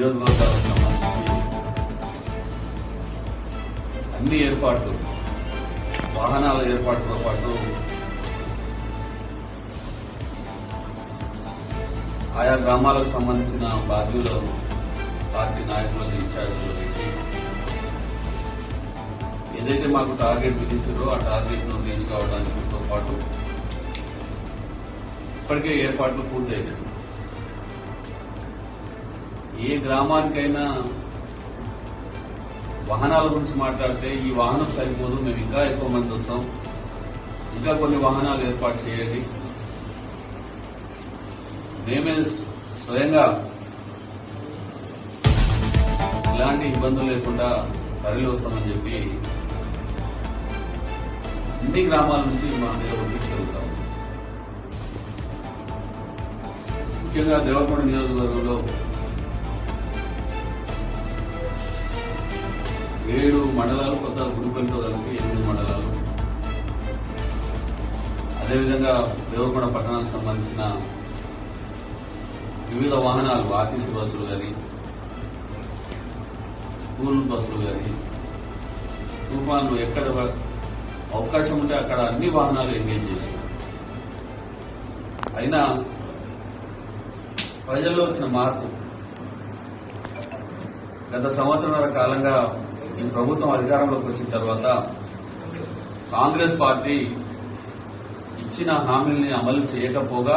నియోజకవర్గాలకు సంబంధించి అన్ని ఏర్పాట్లు వాహనాల ఏర్పాటుతో పాటు ఆయా గ్రామాలకు సంబంధించిన బాధ్యులు పార్టీ నాయకులను ఇన్ఛార్జీలు పెట్టి ఏదైతే మాకు టార్గెట్ విధించారో ఆ టార్గెట్ను రీచ్ కావడానికితో పాటు ఇప్పటికే ఏర్పాట్లు పూర్తయినాయి. ఏ గ్రామానికైనా వాహనాల గురించి మాట్లాడితే ఈ వాహనం సరిపోదు మేము ఇంకా ఎక్కువ మంది వస్తాం. ఇంకా కొన్ని వాహనాలు ఏర్పాటు చేయండి. మేమే స్వయంగా ఇలాంటి ఇబ్బందులు లేకుండా తరలి వస్తామని చెప్పి అన్ని గ్రామాల నుంచి మా మీద ఒత్తిడి జరుగుతాం ముఖ్యంగా దేవరకొండ నియోజకవర్గంలో ఏడు మండలాలు కొత్త గుడిపల్లితో కలిపి ఎనిమిది మండలాలు. అదేవిధంగా దేవరకొండ పట్టణానికి సంబంధించిన వివిధ వాహనాలు ఆర్టీసీ బస్సులు కానీ స్కూల్ బస్సులు కానీ తుఫాన్లు ఎక్కడ అవకాశం ఉంటే అక్కడ అన్ని వాహనాలు ఎంగేజ్ చేసి అయినా ప్రజల్లో వచ్చిన మార్పు గత సంవత్సరాల కాలంగా ఈ ప్రభుత్వం అధికారంలోకి వచ్చిన తర్వాత కాంగ్రెస్ పార్టీ ఇచ్చిన హామీల్ని అమలు చేయకపోగా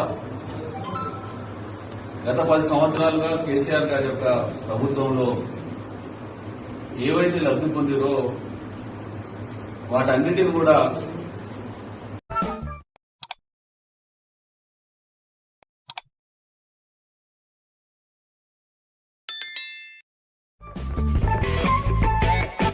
గత పది సంవత్సరాలుగా కేసీఆర్ గారి యొక్క ప్రభుత్వంలో ఏవైతే లబ్ధి పొందిరో వాటన్నిటిని కూడా